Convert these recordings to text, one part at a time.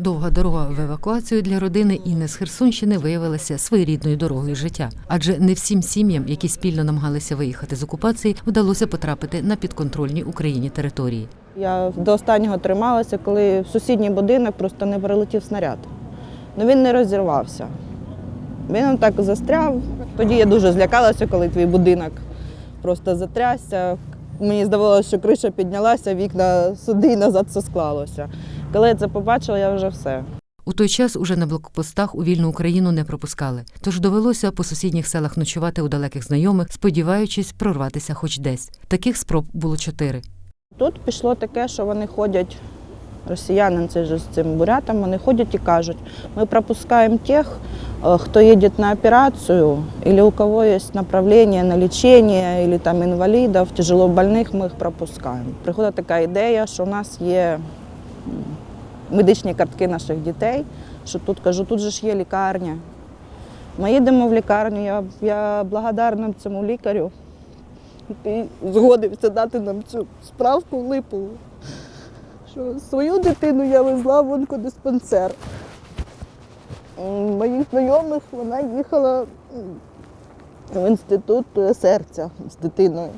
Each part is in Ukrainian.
Довга дорога в евакуацію для родини Інни з Херсонщини виявилася своєрідною дорогою життя, адже не всім сім'ям, які спільно намагалися виїхати з окупації, вдалося потрапити на підконтрольні Україні території. Я до останнього трималася, коли в сусідній будинок просто не прилетів снаряд. Ну він не розірвався. Він так застряв. Тоді я дуже злякалася, коли твій будинок просто затрясся. Мені здавалося, що криша піднялася, вікна сюди і назад все склалося. Коли я це побачила, я вже все. У той час уже на блокпостах у вільну Україну не пропускали, тож довелося по сусідніх селах ночувати у далеких знайомих, сподіваючись прорватися хоч десь. Таких спроб було чотири. Тут пішло таке, що вони ходять, росіянин це ж з цим бурятом, вони ходять і кажуть, ми пропускаємо тих, е, хто їде на операцію, або у кого є направлення на лічення, або там інвалідів, тяжелобольних, ми їх пропускаємо. Приходить така ідея, що у нас є медичні картки наших дітей, що тут кажу, тут же ж є лікарня. Ми їдемо в лікарню, я, я благодарна цьому лікарю. Ти згодився дати нам цю справку липову, що свою дитину я везла в онкодиспансер. Моїх знайомих вона їхала в інститут е, серця з дитиною.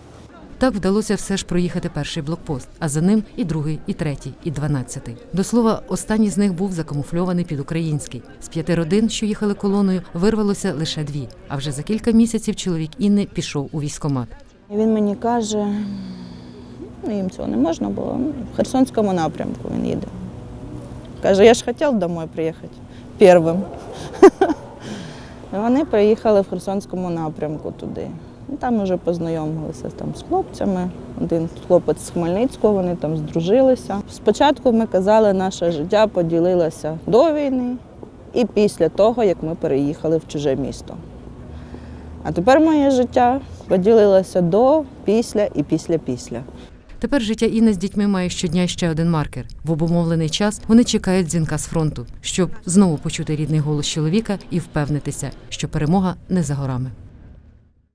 Так вдалося все ж проїхати перший блокпост, а за ним і другий, і третій, і дванадцятий. До слова, останній з них був закамуфльований під український. З п'яти родин, що їхали колоною, вирвалося лише дві. А вже за кілька місяців чоловік Інни пішов у військкомат. Він мені каже, ну їм цього не можна було, ну, в Херсонському напрямку він їде. Каже, я ж хотів домой приїхати першим. Вони приїхали в Херсонському напрямку туди. І там вже познайомилися там з хлопцями. Один хлопець з Хмельницького, вони там здружилися. Спочатку ми казали, наше життя поділилося до війни і після того, як ми переїхали в чуже місто. А тепер моє життя поділилося до, після і після-після. Тепер життя Інни з дітьми має щодня ще один маркер. В обумовлений час вони чекають дзвінка з фронту, щоб знову почути рідний голос чоловіка і впевнитися, що перемога не за горами.